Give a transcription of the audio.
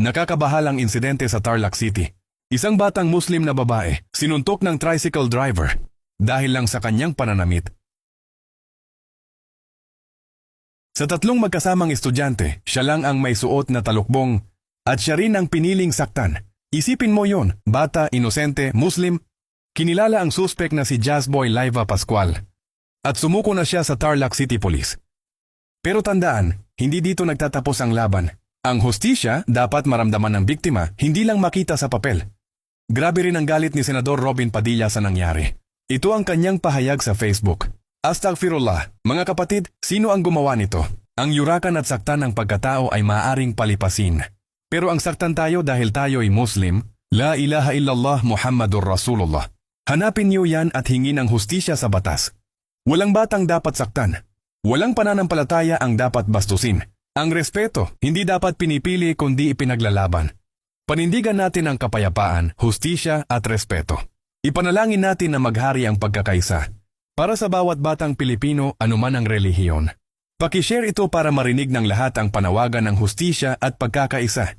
Nakakabahalang insidente sa Tarlac City. Isang batang Muslim na babae sinuntok ng tricycle driver dahil lang sa kanyang pananamit. Sa tatlong magkasamang estudyante, siya lang ang may suot na talukbong at siya rin ang piniling saktan. Isipin mo yon, bata, inosente, Muslim. Kinilala ang suspek na si Jazzboy Laiva Pascual at sumuko na siya sa Tarlac City Police. Pero tandaan, hindi dito nagtatapos ang laban. Ang hustisya dapat maramdaman ng biktima, hindi lang makita sa papel. Grabe rin ang galit ni Senador Robin Padilla sa nangyari. Ito ang kanyang pahayag sa Facebook. Astagfirullah, mga kapatid, sino ang gumawa nito? Ang yurakan at saktan ng pagkatao ay maaring palipasin. Pero ang saktan tayo dahil tayo ay Muslim, La ilaha illallah Muhammadur Rasulullah. Hanapin niyo yan at hingin ang hustisya sa batas. Walang batang dapat saktan. Walang pananampalataya ang dapat bastusin. Ang respeto, hindi dapat pinipili kundi ipinaglalaban. Panindigan natin ang kapayapaan, hustisya at respeto. Ipanalangin natin na maghari ang pagkakaisa. Para sa bawat batang Pilipino, anuman ang relihiyon. Pakishare ito para marinig ng lahat ang panawagan ng hustisya at pagkakaisa.